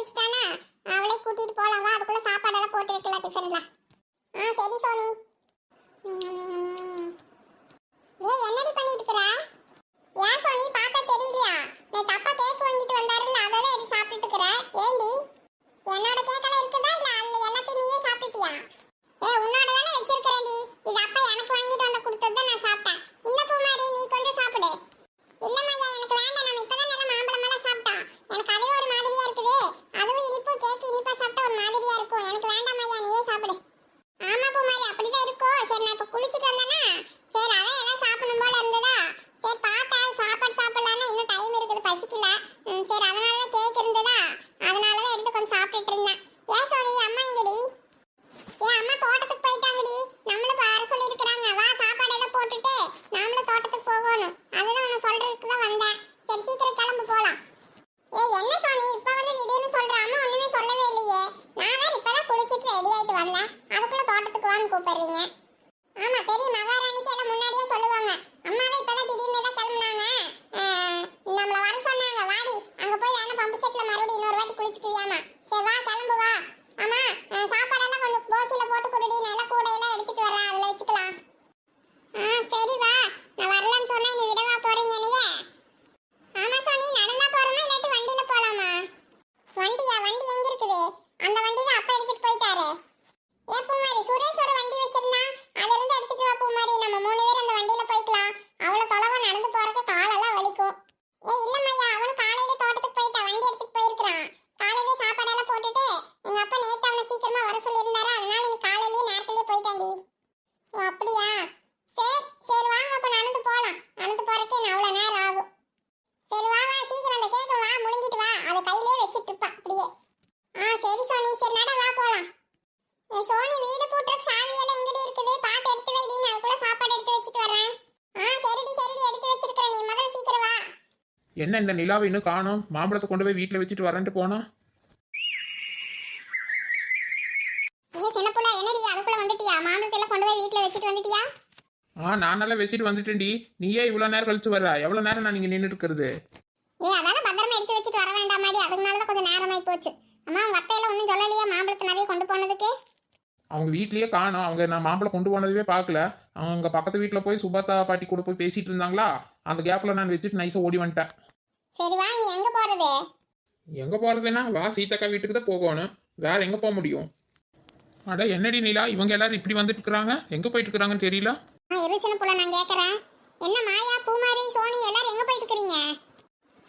இந்த அவளே கூட்டிட்டு போலாம் வா அதுக்குள்ள சாப்பாடெல்லாம் போட்டு வைக்கலாம் டிஃபன்ல ஆ சரி சோனி. ஏ என்னடி பண்ணிட்டு இருக்கற ஏன் சோனி? பார்த்தா தெரியலையா? நேத்து தப்பா கேக் வாங்கிட்டு வந்தாருல அதோட எடுத்து சாப்பிட்டுட்டு இருக்கற ஏண்டி? என்னோட கேக்கெல்லாம் இருக்குதா? இல்ல அல்ல எல்லாத்தையும் நீயே சாப்பிட்டியா ஏ உன்னோட தானே வச்சிருக்கறேன்டி. இது அப்பா எனக்கு வாங்கிட்டு வந்து கொடுத்தது நான் என்ன இந்த நிலாவை இன்னும் காணோம்? மாம்பழத்தை கொண்டு போய் வீட்டில் வச்சுட்டு வரேன்ட்டு போனா? நீ சின்ன புள்ள என்னடி? அதுக்குள்ள வந்துட்டியா? மாம்பழத்தை எல்லாம் கொண்டு போய் வீட்டுல வச்சுட்டு வந்துட்டியா? ஆ நான் நல்லா வச்சுட்டு வந்துட்டேன்டி. நீயே இவ்வளோ நேரம் கழிச்சு வர எவ்வளோ நேரம் நான் இங்கே நின்றுட்டு இருக்கிறது? ஏ அதெல்லாம் பத்திரமா எடுத்து வச்சுட்டு வர வேண்டாமாடி அதுக்குனால தான் கொஞ்சம் நேரமாயி போச்சு. அம்மா உங்க அத்தையெல்லாம் ஒன்றும் சொல்லலையா மாம்பழத்தை நிறைய கொண்டு போனதுக்கு? அவங்க வீட்லயே காணோம். அவங்க நான் மாம்பழம் கொண்டு போனதுவே பார்க்கல. அவங்க பக்கத்து வீட்டில் போய் சுபத்தா பாட்டி கூட போய் பேசிட்டு இருந்தாங்களா? அந்த கேப்பில் நான் வச்சுட்டு நைஸாக ஓடி வந்துட்டேன். சரி வா நீ எங்க போறது? எங்கே போகிறதுன்னா வா சீதாக்கா வீட்டுக்கு தான் போகணும். வேற எங்கே போக முடியும்? அட என்னடி நிலா இவங்க எல்லாரும் இப்படி வந்துட்டு இருக்கிறாங்க எங்கே போயிட்டு இருக்கிறாங்கன்னு தெரியல? ஆ இரு சின்ன புள்ள நான் கேட்கறேன் என்ன மாயா பூமாரி சோனி எல்லாரும் எங்க போயிட்டு இருக்கீங்க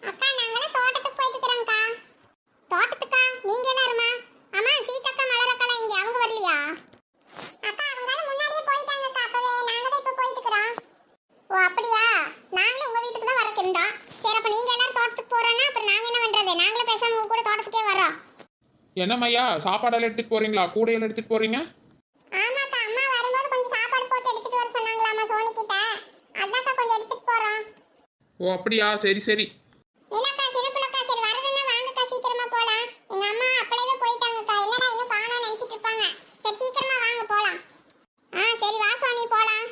அக்கா நாங்களாம் தோட்டத்துக்கு போயிட்டு இருக்கிறோம்க்கா தோட்டத்துக்கா நீங்க எல்லாருமா அம்மா சீதக்கா மலரக்கா இங்க அவங்க வரலையா அக்கா அவங்க முன்னாடியே போயிட்டாங்கக்கா அப்பவே நாங்க தான் இப்ப போயிட்டு இருக்கிறோம் ஓ அப்படியா நாங்களும் உங்க வீட்டுக்கு தான் வரக்கு இருந்தோம் சரி அப்ப நீங்க எல்லாரும் தோட்டத்துக்கு போறோம்னா அப்புறம் நாங்க என்ன பண்றது நாங்களும் பேசாம உங்க கூட தோட்டத்துக்கே வரோம் என்ன மையா சாப்பாடெல்லாம் எடுத்துட்டு போறீங்களா? கூடையெல்லாம் எடுத்துட்டு போறீங்க? ஆமாக்கா அம்மா வரும்போது கொஞ்சம் சாப்பாடு போட்டு எடுத்துட்டு வர சொன்னாங்களாமா சோனி கிட்ட அதான்க்கா கொஞ்சம் எடுத்துட்டு போறோம். ஓ அப்படியா? சரி சரி நிலாக்கா சின்னப்புலக்கா சரி வரதுன்னா வாங்கக்கா சீக்கிரமா போலாம் எங்க அம்மா அப்பளவே போயிட்டாங்கக்கா என்னடா இன்னும் காணோம்னு நினைச்சிட்டு இருப்பாங்க சரி சீக்கிரமா வாங்க போலாம் ஆ சரி வா சோனி போலாம்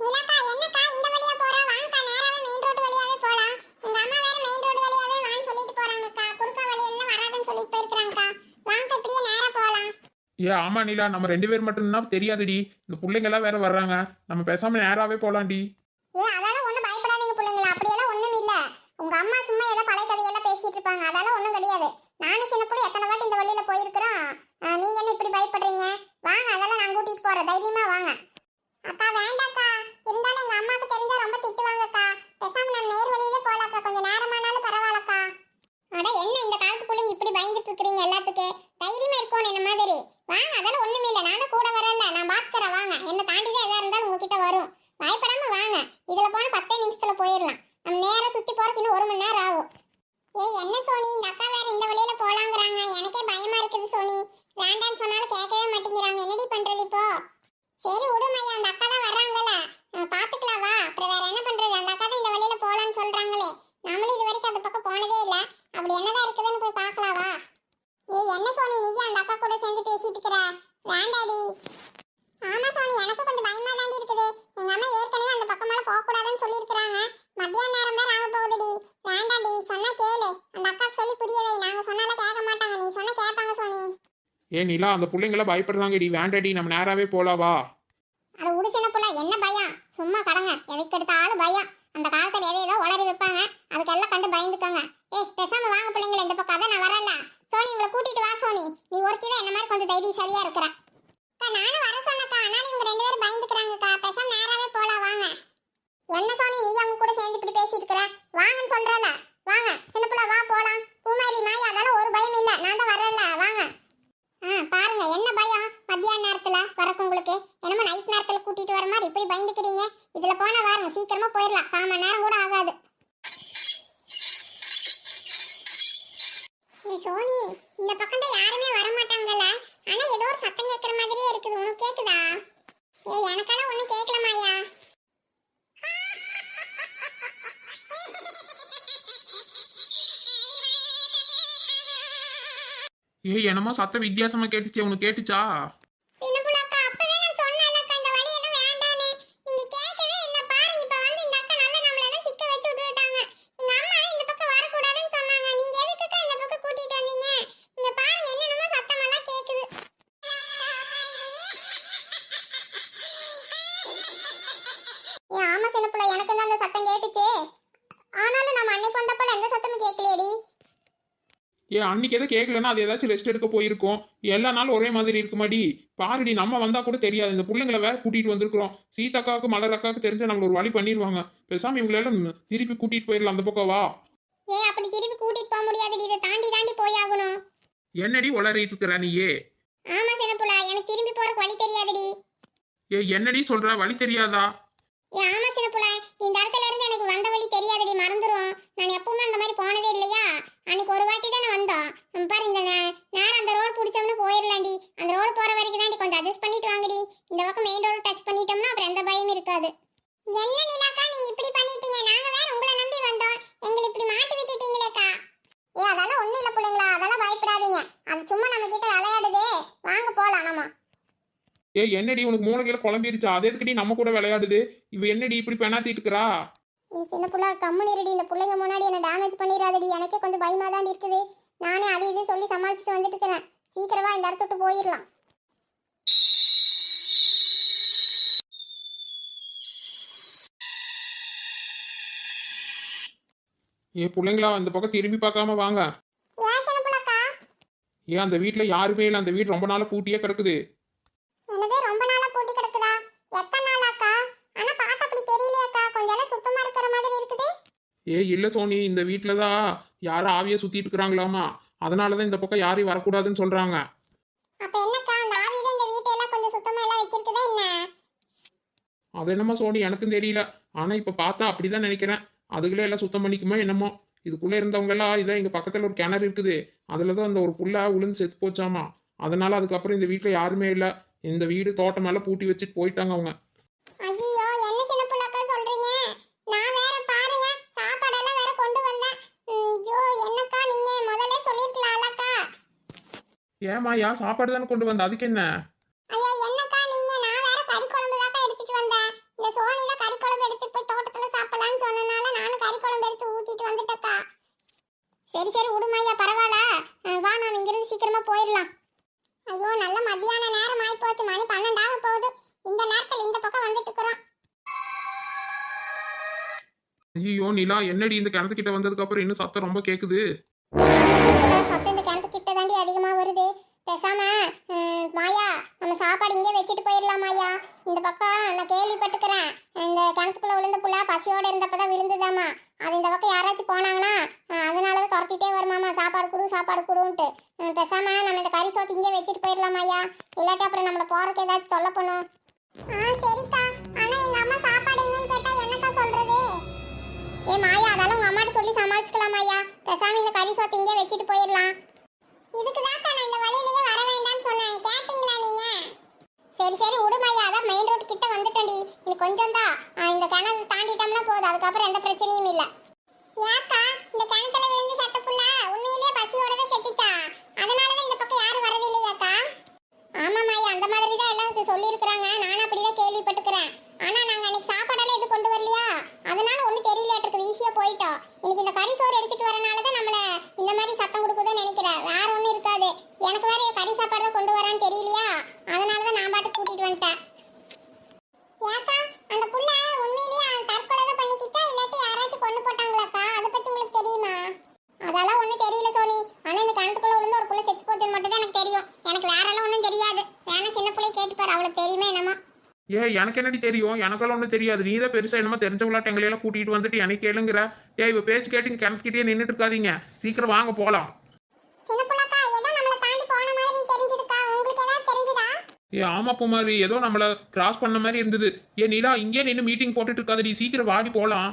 நிலாக்கா என்னக்கா இந்த வழியா போறோம் வாங்கக்கா நேராவே மெயின் ரோடு வழியாவே போலாம் எங்க அம்மா வேற மெயின் ரோடு வழியாவே வான்னு சொல்லிட்டு போறாங்கக்கா குறுக்கா வழியெல்லாம் வராதுன்னு சொல்லிட்டு போயிருக்காங்கக்கா வாங்க இப்படியே நேரா போலாம் ஏ ஆமா நிலா நம்ம ரெண்டு பேர் மட்டும்னா தெரியாதுடி. இந்த பிள்ளைங்க எல்லாம் வேற வர்றாங்க. நம்ம பேசாம நேராவே போலாம்டி. ஏ அதெல்லாம் ஒண்ணும் பயப்படாதீங்க பிள்ளைங்களா. அப்படியெல்லாம் ஒண்ணும் இல்ல. உங்க அம்மா சும்மா ஏதோ பழைய கதையெல்லாம் பேசிட்டு இருப்பாங்க. அதெல்லாம் ஒண்ணும் கிடையாது. நானும் சின்ன பிள்ளை எத்தனை வாட்டி இந்த வழியில போயிருக்கிறோம். நீங்க என்ன இப்படி பயப்படுறீங்க? வாங்க அதெல்லாம் நான் கூட்டிட்டு போறேன். தைரியமா வாங்க. அக்கா வேண்டாக்கா. இருந்தாலும் எங்க அம்மாக்கு தெரிஞ்சா ரொம்ப திட்டுவாங்கக்கா. பேசாம நான் நேர் வழியில போலாக்கா. கொஞ்சம் நேரமானாலும் பரவாயில்லக்கா. அட என்ன இந்த காலத்து பிள்ளைங்க இப்படி பயந்துட்டு இருக்கிறீங்க எல்லாத்துக்கு? தைரியமா இருக்கணும் என்ன மாதிரி? வாங்க அதெல்லாம் ஒண்ணுமே இல்ல. நான் கூட வரல நான் பாத்துக்கறேன் வாங்க. என்ன தாண்டி தான் எதா இருந்தாலும் உங்ககிட்ட வரும். பயப்படாம வாங்க. இதுல போன பத்தே நிமிஷத்துல போயிடலாம். நம்ம நேரா சுத்தி போறதுக்கு இன்னும் ஒரு மணி நேரம் ஆகும். ஏய் என்ன சோனி? இந்த அக்கா வேற இந்த வழியில போகலாங்கிறாங்க எனக்கே பயமா இருக்குது சோனி. வேண்டான்னு சொன்னாலும் கேட்கவே மாட்டேங்கிறாங்க. என்னடி பண்றது இப்போ? சரி விடுமையா அந்த அக்கா தான் வர்றாங்கல்ல. பாத்துக்கலாம் வா. அப்புறம் வேற என்ன பண்றது? அந்த அக்கா தான் இந்த வழியில போலான்னு சொல்றாங்களே. நம்மளும் இது வரைக்கும் அந்த பக்கம் போனதே இல்லை. அப்படி என்னதான் இருக்குதுன்னு போய் பார்க்கலாம் வா. ஏய் என்ன சோனி? நீ அந்த அக்கா கூட சேர்ந்து பேசிட்டு இருக்கற? வேண்டாடி. ஆமா சோனி எனக்கு கொஞ்சம் பயமா தாண்டி இருக்குது. எங்க அம்மா ஏற்கனவே அந்த பக்கமால போக கூடாதுன்னு சொல்லியிருக்காங்க மத்தியான நேரம் தான் ஆக போகுதுடி. வேண்டாண்டி சொன்னா கேளு. அந்த அக்காக்கு சொல்லி புரிய வை. நாங்க சொன்னால கேட்க மாட்டாங்க. நீ சொன்னா கேட்பாங்க சோனி. ஏ நிலா அந்த பிள்ளைங்களாம் பயப்படுறாங்கடி. வேண்டாடி நம்ம நேராவே போலாம் வா. அட உடு சின்ன புள்ள. என்ன பயம்? சும்மா கடங்க. எடுத்தாலும் பயம். அந்த காலத்துல எதை ஏதோ உளறி வைப்பாங்க. அதுக்கெல்லாம் கண்டு பயந்துக்கோங்க. ஏய் பேசாம வாங்க பிள்ளைங்கள. இந்த பக்கம் அதான் நான் வரல. சோனி உங்களை கூட்டிட்டு வா சோனி. நீ ஒருத்தி தான் என்ன மாதிரி கொஞ்சம் தைரியசாலியா இருக்கிற. அக்கா நானும் வர சொன்னக்கா ஆனாலும் இவங்க ரெண்டு பேரும் பயந்துக்கிறாங்கக்கா. பேசாம நேராவே போலாம் வாங்க. என்ன சோனி நீ அவங்க கூட சேர்ந்து இப்படி பேசிட்டு இருக்கிற வாங்கன்னு சொல்றல வாங்க சின்ன புள்ள வா போலாம் பூமாரி மாயா அதெல்லாம் ஒரு பயம் இல்ல நான் தான் வரல வாங்க ஆ பாருங்க என்ன பயம் மத்தியான நேரத்துல வரக்கு உங்களுக்கு என்னமோ நைட் நேரத்துல கூட்டிட்டு வர மாதிரி இப்படி பயந்துக்கிறீங்க இதுல போனா வாருங்க சீக்கிரமா போயிடலாம் கால் மணி நேரம் கூட ஆகாது ஏய் சோனி இந்த பக்கம் தான் யாருமே வர மாட்டாங்கல்ல ஆனா ஏதோ ஒரு சத்தம் கேட்குற மாதிரியே இருக்குது உனக்கு கேக்குதா ஏய் எனக்கெல்லாம் ஒண்ணும் கேட்கல மாயா ஏய் என்னமோ சத்தம் வித்தியாசமா கேட்டுச்சு உனக்கு கேட்டுச்சா சின்ன புள்ளக்கா அப்பவே நான் சொன்னேன்லக்கா இந்த வழியெல்லாம் வேண்டான்னு நீங்க கேட்கவே இல்ல பாருங்க இப்ப வந்து இந்த அக்கா நல்லா நம்மள எல்லாம் சிக்க வச்சு விட்டுட்டாங்க எங்க அம்மாவே இந்த பக்கம் வரக்கூடாதுன்னு சொன்னாங்க நீங்க எதுக்குக்கா இந்த பக்கம் கூட்டிட்டு வந்தீங்க இங்க பாருங்க என்னென்னமோ சத்தமெல்லாம் கேக்குது ஏ ஆமா சின்ன புள்ள எனக்கு தான் அந்த சத்தம் கேட்டுச்சு ஆனாலும் நம்ம அன்னைக்கு வந்தப்பல எந்த சத்தமும் கேட்கலையேடி ஏ அன்னைக்கு எதை கேட்கலன்னா அது ஏதாச்சும் ரெஸ்ட் எடுக்க போயிருக்கோம். எல்லா நாளும் ஒரே மாதிரி இருக்குமாடி. பாருடி நம்ம வந்தா கூட தெரியாது. இந்த பிள்ளைங்களை வேற கூட்டிட்டு வந்திருக்கிறோம். சீதாக்காவுக்கு மலர் அக்காவுக்கு தெரிஞ்சா நம்மள ஒரு வழி பண்ணிடுவாங்க பேசாம இவங்களெல்லாம் திருப்பி கூட்டிட்டு போயிடலாம் அந்த பக்கம் வா. ஏ அப்படி திருப்பி கூட்டிட்டு போக முடியாதுடி. இதை தாண்டி தாண்டி போயாகணும் என்னடி உளறிட்டு இருக்கிற நீயே ஆமா சின்னப்புல எனக்கு திரும்பி போறக்கு வழி தெரியாதுடி. ஏ என்னடி சொல்ற? வழி தெரியாதா? ஏ ஆமா சின்னப்புல இந்த இடத்துல இருந்து எனக்கு வந்த வழி தெரியாதுடி மறந்துரும் நான் எப்பவுமே அந்த மாதிரி போனதே இல்லையா அன்னைக்கு ஒரு வாட்டி தானே வந்தோம் நம்ம பாரு இந்த நே- நேரம் அந்த ரோடு பிடிச்சோம்னா போயிடலாம்டி அந்த ரோடு போற வரைக்கும் தாண்டி கொஞ்சம் அட்ஜஸ்ட் பண்ணிட்டு வாங்கடி இந்த பக்கம் மெயின் ரோடு டச் பண்ணிட்டோம்னா அப்புறம் எந்த பயமும் இருக்காது என்ன நிலாக்கா நீங்க இப்படி பண்ணிட்டீங்க நாங்க வேற உங்களை நம்பி வந்தோம் எங்களை இப்படி மாட்டி விட்டுட்டீங்களேக்கா ஏ அதெல்லாம் ஒண்ணும் இல்ல பிள்ளைங்களா அதெல்லாம் பயப்படாதீங்க அது சும்மா நம்ம கிட்ட விளையாடுதே வாங்க போலாம் நம்ம ஏ என்னடி உனக்கு மூளைகையில குழம்பிருச்சா அது எதுக்குடி நம்ம கூட விளையாடுது? இவ என்னடி இப்படி பெணாத்திட்டு இருக்கிறா நீ சின்ன புள்ள கம்முன்னு இருடி. இந்த பிள்ளைங்க முன்னாடி என்ன டேமேஜ் பண்ணிடாதடி எனக்கே கொஞ்சம் பயமா தான் இருக்குது. நானே அது இது சொல்லி சமாளிச்சுட்டு வந்துட்டு இருக்கிறேன். சீக்கிரமா இந்த இடத்த விட்டு போயிடலாம். ஏ பிள்ளைங்களா அந்த பக்கம் திரும்பி பார்க்காம வாங்க. ஏன் ஏன் அந்த வீட்ல யாருமே இல்லை. அந்த வீடு ரொம்ப நாளா பூட்டியே கிடக்குது என்னது ரொம்ப நாளா பூட்டி கிடக்குதா எத்தனை நாளாக்கா ஆனா பார்க்க அப்படி தெரியலையாக்கா கொஞ்சம் எல்லாம் சுத்தமா இருக்கிற மாதிரி இருக்குது? ஏ இல்ல சோனி இந்த வீட்ல தான் யாரும் ஆவிய சுத்திட்டு இருக்கிறாங்களாமா. அதனாலதான் இந்த பக்கம் யாரையும் வரக்கூடாதுன்னு சொல்றாங்க. அப்ப என்னக்கா அந்த ஆவி தான் இந்த வீட்டை எல்லாம் கொஞ்சம் சுத்தமா எல்லாம் வச்சிருக்குதா என்ன? அது என்னமோ சோனி எனக்கும் தெரியல. ஆனா இப்ப பார்த்தா அப்படிதான் நினைக்கிறேன். அதுகளே எல்லாம் சுத்தம் பண்ணிக்குமா என்னமோ. இதுக்குள்ள இருந்தவங்க எல்லாம் இதான் எங்க பக்கத்துல ஒரு கிணறு இருக்குது. அதுலதான் அந்த ஒரு புள்ள உளுந்து செத்து போச்சாமா. அதனால அதுக்கப்புறம் இந்த வீட்ல யாருமே இல்ல. இந்த வீடு தோட்டம் எல்லாம் பூட்டி வச்சுட்டு போயிட்டாங்க அவங்க ஐயோ என்ன சின்ன புள்ளக்கா சொல்றீங்க நான் வேற பாருங்க சாப்பாடெல்லாம் வேற கொண்டு வந்தேன் ம், ஐயோ என்னக்கா நீங்க முதல்ல சொல்லிருக்கலாம்லக்கா ஏமாயா சாப்பாடு தானே கொண்டு வந்த? அதுக்கு என்ன? ஐயா என்னக்கா நீங்க? நான் வேற கறி குழம்பு தாக்கா எடுத்துட்டு வந்தேன். இந்த சோனி தான் கறி குழம்பு எடுத்துட்டு போய் தோட்டத்துல சாப்பிடலாம்னு சொன்னனால நானும் கறி குழம்பு எடுத்து ஊத்திட்டு வந்துட்டக்கா. சரி சரி விடுமாய்யா பரவாயில்ல. வா நாம் இங்கிருந்து சீக்கிரமா போயிடலாம். ஐயோ நல்ல மத்தியான நேரம் ஆயி போச்சு மணி பன்னெண்டாக போகுது. இந்த நேரத்தில் இந்த பக்கம் வந்துட்டு இருக்கிறோம். ஐயோ நிலா என்னடி இந்த கிணத்துக்கிட்ட வந்ததுக்கு அப்புறம் இன்னும் சத்தம் ரொம்ப கேக்குது? தாண்டி அதிகமா வருது. பேசாம மாயா நம்ம சாப்பாடு இங்கே வச்சுட்டு போயிடலாமா ஐயா இந்த பக்கம் நான் கேள்விப்பட்டுக்கிறேன். இந்த கிணத்துக்குள்ள விழுந்த புள்ள பசியோட இருந்தப்ப தான் விழுந்துதாம்மா. அது இந்த பக்கம் யாராச்சும் போனாங்கன்னா அதனால தான் துரத்திட்டே வருமாமா சாப்பாடு கொடு சாப்பாடு கொடுன்ட்டு. பேசாம நம்ம இந்த கறி சோத்து இங்கே வச்சுட்டு போயிடலாமா ஐயா இல்லாட்டி அப்புறம் நம்மளை போறதுக்கு ஏதாச்சும் தொல்லை பண்ணும். ஆ சரிக்கா. ஆனா எங்க அம்மா சாப்பாடு எங்கன்னு கேட்டா என்னக்கா சொல்றது? ஏ மாயா அதெல்லாம் உங்க அம்மாட்ட சொல்லி சமாளிச்சுக்கலாம் ஐயா பேசாம இந்த கறி சோத்து இங்கே வச்சுட்டு போயிடலாம். இதுக்கு தான் நான் இந்த வழியிலேயே வர வேண்டாம்னு சொன்னேன். கேட்டிங்களா நீங்க? சரி சரி விடுமையா அதான் மெயின் ரோட் கிட்ட வந்துட்டோம்டி இது கொஞ்சம் தான் இந்த கிணறு தாண்டிட்டோம்னா போதும். அதுக்கப்புறம் எந்த பிரச்சனையும் இல்லை. ஏக்கா இந்த கிணத்துல விழுந்து சத்த புள்ள உண்மையிலேயே பசியோட தான் செத்துச்சா அதனால தான் இந்த பக்கம் யாரும் வரது இல்லையாக்கா? ஆமா மாயா. அந்த மாதிரி தான் எல்லாம் சொல்லியிருக்கிறாங்க. நானும் அப்படி தான் கேள்விப்பட்டுக்கிறேன். ஆனால் நாங்க அன்னைக்கு சாப்பாடெல்லாம் எதுவும் கொண்டு வரலையா அதனால ஒன்றும் தெரியலையாட்டிருக்கு ஈஸியா போயிட்டோம் இன்னைக்கு இந்த கறி சோறு எடுத்துட்டு வரனால தான் நம்மள இந்த மாதிரி சத்தம் கொடுக்குதுன்னு நினைக்கிறேன் வேற ஒன்றும் இருக்காது எனக்கு வேற கறி சாப்பாடு தான் கொண்டு வரான்னு தெரியலையா அதனால தான் நான் பாட்டு கூட்டிட்டு வந்துட்டேன் ஏக்கா அந்த புள்ள உண்மையிலேயே தற்கொலை தான் பண்ணிக்கிட்டா இல்லாட்டி யாராச்சும் கொண்டு போட்டாங்களாக்கா அதை பத்தி உங்களுக்கு தெரியுமா அதெல்லாம் ஒன்றும் தெரியல சோனி ஆனா இந்த கிணத்துக்குள்ள விழுந்து ஒரு புள்ள செத்து போச்சுன்னு மட்டும் தான் எனக்கு தெரியும் எனக்கு வேற எல்லாம் ஒன்றும் தெரியாது வேணா சின்ன பிள்ளைய கேட்டுப்பாரு அவளுக்கு தெரியுமே என்னமோ ஏ எனக்கு என்னடி தெரியும்? எனக்கெல்லாம் ஒன்றும் தெரியாது. நீ தான் பெருசா என்னமோ தெரிஞ்சவங்களாட்ட எங்களையெல்லாம் கூட்டிட்டு வந்துட்டு எனக்கு கேளுங்கிற. ஏ இவ பேச்சு கேட்டு கிணத்துக்கிட்டே நின்றுட்டு இருக்காதீங்க. சீக்கிரம் வாங்க மாதிரி தெரிஞ்சதா? ஏ ஆமா பூமாரி. ஏதோ நம்மள கிராஸ் பண்ண மாதிரி இருந்தது. ஏ நீலா இங்கே நின்று மீட்டிங் போட்டுட்டு இருக்காதடி. சீக்கிரம் வாடி போலாம்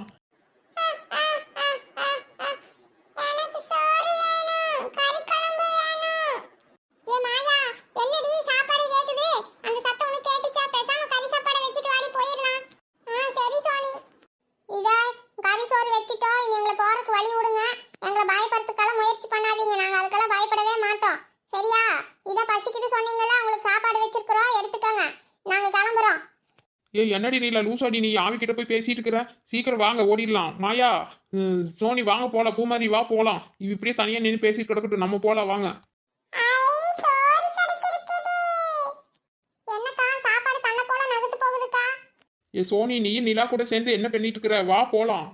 எனக்கு சோறு வேணும் கறி குழம்பு வேணும் ஏ மாயா என்னடி சாப்பாடு கேக்குது அந்த சத்தம் உனக்கு கேட்டுச்சா பேசாம கறி சாப்பாடு வச்சுட்டு வாடி போயிடலாம் ஆ சரி சோனி இதா கறி சோறு வச்சுட்டோம் இனி எங்களை போறதுக்கு வழி விடுங்க எங்களை பயப்படுறதுக்கெல்லாம் முயற்சி பண்ணாதீங்க நாங்க அதுக்கெல்லாம் பயப்படவே மாட்டோம் சரியா இத பசிக்குது சொன்னீங்கல்ல உங்களுக்கு சாப்பாடு வச்சிருக்கிறோம் எடுத்துக்கோங்க நாங்க கிளம்புறோம் ஏ என்னடி நீலா லூசாடி நீ ஆவி கிட்ட போய் பேசிட்டு இருக்கிற? சீக்கிரம் வாங்க ஓடிடலாம். மாயா சோனி வாங்க போலாம். பூமாரி வா போலாம். இவ இப்படியே தனியா நின்று பேசிட்டு கிடக்கட்டும். நம்ம போலாம் வாங்க. ஏ சோனி நீ நிலா கூட சேர்ந்து என்ன பண்ணிட்டு இருக்கிற? வா போலாம்.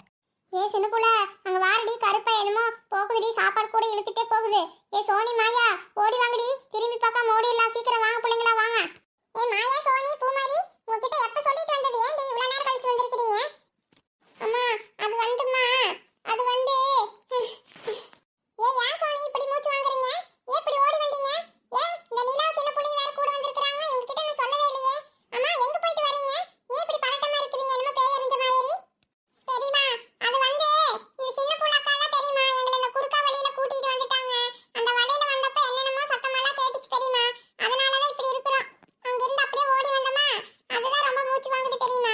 ஏ சின்ன புள்ள அங்க வாரடி கருப்பா என்னமோ போகுதுடி சாப்பாடு கூட இழுத்துட்டே போகுது. ஏ சோனி மாயா ஓடி வாங்கடி. திரும்பி பார்க்காம ஓடிடலாம். சீக்கிரம் வாங்க பிள்ளைங்களா வாங்க. ஏ மாயா சோனி பூமாரி உங்ககிட்ட எப்ப சொல்லிட்டு வந்தது? ஏன்டி இவ்வளவு நேரம் கழிச்சு வந்திருக்கீங்க அம்மா அது வந்துமா அது வந்து ஏ ஏன் சோனி இப்படி மூச்சு வாங்குறீங்க? ஏன் இப்படி ஓடி வந்தீங்க ஏன் இந்த நிலா சின்ன புள்ளி வேற கூட வந்திருக்காங்க இவங்க கிட்ட நான் சொல்லவே இல்லையே அம்மா எங்க போயிட்டு வரீங்க ஏன் இப்படி பதட்டமா இருக்கிறீங்க என்னமோ பேய் அறிஞ்ச மாதிரி தெரியுமா அது வந்து இந்த சின்ன புள்ளக்கா தான் தெரியுமா எங்களை இந்த குறுக்கா வழியில கூட்டிட்டு வந்துட்டாங்க அந்த வழியில வந்தப்ப என்னென்னமோ சத்தமெல்லாம் கேட்டுச்சு தெரியுமா அதனால தான் இப்படி இருக்கிறோம் அங்க இருந்து அப்படியே ஓடி வந்தோமா அதுதான் ரொம்ப மூச்சு வாங்குது தெரியுமா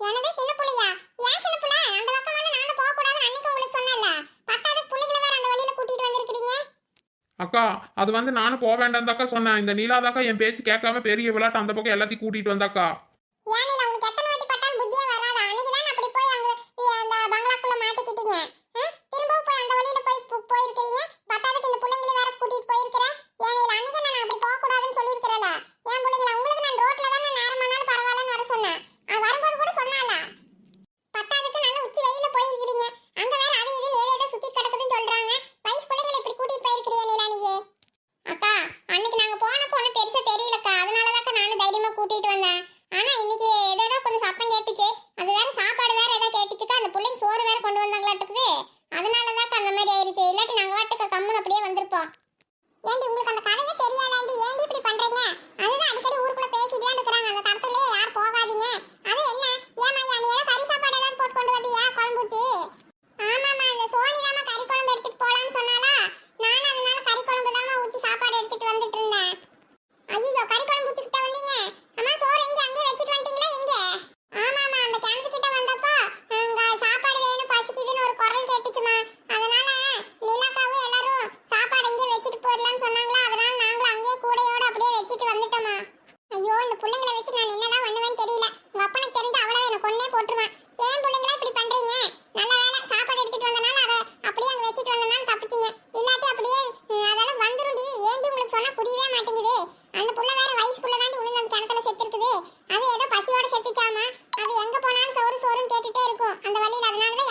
எனது சின்ன புள்ளையா ஏன் சின்ன புள்ள அந்த பக்கமால நாங்க போக கூடாதுன்னு அன்னைக்கு உங்களுக்கு சொன்னேன்ல பத்தாவது புள்ளைகளை வேற அந்த வழியில கூட்டிட்டு வந்திருக்கீங்க அக்கா அது வந்து நானும் போக வேண்டாம்தாக்கா சொன்னேன். இந்த நீலாதாக்கா என் பேச்சு கேட்காம பெரிய விளையாட்டு அந்த பக்கம் எல்லாத்தையும் கூட்டிட்டு வந்தாக்கா ஏன் இல்ல உங்களுக்கு எத்தனை வாட்டி பட்டாலும் புத்தியே வராதா அன்னைக்கு தான் அப்படி போய் அங்க நீ அந்த பங்களாக்குள்ள மாட்டிக்கிட்டீங்க ஆ? திரும்பவும் போய் அந்த வழியில போய் போ- போயிருக்கிறீங்க பத்தாவதுக்கு இந்த பிள்ளைங்களை வேற கூட்டிட்டு போயிருக்கிறேன் ஏன் இல்ல அன்னைக்கு நான் அப்படி போக கூடாதுன்னு சொல்லியிருக்கிறேன்ல ஏன் பிள்ளைங்களா உங்களுக்கு நான் ரோட்ல தான் நேரமானாலும் பரவாயில்லன்னு வர சொன்னேன் அது வரும்போது கூட சொன்னால பத்தாவதுக்கு நல்ல உச்சி வெயில போயிருக்கிறீங்க அங்க வேற அது இது ஏதேதோ சுத்தி கிடக்குதுன்னு சொல்றாங்க வயசு பிள்ளைங்களை இப்படி கூட்டிட்டு போயிருக்கிறியா நீலா நீயே அக்கா அன்னைக்கு நாங்க போனப்போ ஒன்றும் பெருசா தெரியலக்கா அதனால தான் நானும் தைரியமா கூட்டிட்டு வந்தேன் ஆனா இன்னைக்கு ஏதோ கொஞ்சம் சத்தம் கேட்டுச்சு அது வேற சாப்பாடு வேற ஏதோ கேட்டுச்சுக்கா அந்த பிள்ளைங்க சோறு வேற கொண்டு வந்தாங்களாட்டுக்குது அதனால தான் அந்த மாதிரி ஆயிருச்சு இல்லாட்டி நாங்க வாட்டுக்கு கம்முன்னு அப்படியே வந்திருப்போம் ஏண்டி உங்களுக்கு அந்த கதையே தெரியாதாண்டி ஏண்டி இப்படி பண்றீங்க அதுதான் அடிக்கடி ஊருக்குள்ள பேசிட்டு தான் இருக்கிறாங்க அந்த தரத்துலயே யார் போகாதீங்க அது என்ன ஏமாயா நீ ஏதோ கறி சாப்பாடு ஏதாவது போட்டு கொண்டு வந்தியா குழம்பு ஊத்தி ஆமாமா இந்த சோனி தாமா கறி குழம்பு எடுத்துட்டு போலான்னு சொன்னாலா நானும் அதனால கறி குழம்பு தாமா ஊத்தி சாப்பாடு எடுத்துட்டு வந்துட்டு இருந்தேன் ஐயோ கறி குழம்பு ஊத்திக்கிட்ட வந்தீங்க அம்மா சோறு எங்க அங்கேயே வச்சுட்டு வந்துட்டீங்களா எங்க ஆமாமா அந்த கிணத்து கிட்ட வந்தப்போ அங்க சாப்பாடு வேணும் பசிக்குதுன்னு ஒரு குரல் கேட்டுச்சுமா அதனால நிலாக்காவும் எல்லாரும் சாப்பாடு இங்கே வச்சுட்டு போயிடலாம்னு சொன்னாங்களா அதனால நாங்களும் அங்கேயே கூடையோட அப்படியே வச்சுட்டு வந்துட்டோமா ஐயோ இந்த பிள்ளைங்களை வச்சு நான் என்னதான் பண்ணுவேன்னு தெரியல உங்க அப்பனுக்கு தெரிஞ்சு அவ்வளவு எனக்கு கொன்னே போட்டுருவான் ஏன் பிள்ளைங்களா இப்படி பண்றீங்க நல்ல வேலை சாப்பாடு எடுத்துட்டு வந்தனால அதை அப்படியே அங்க வச்சுட்டு வந்தனால தப்பிச்சிங்க இல்லாட்டி அப்படியே ம், அதெல்லாம் வந்துரும்டி ஏன்டி உங்களுக்கு சொன்னா புரியவே மாட்டேங்குது அந்த புள்ள வேற வயசுக்குள்ள தாண்டி விழுந்து அந்த கிணத்துல செத்துருக்குது அது ஏதோ பசியோட செத்துச்சாமா அது எங்க போனாலும் சோறு சோறுன்னு கேட்டுட்டே இருக்கும் அந்த வழியில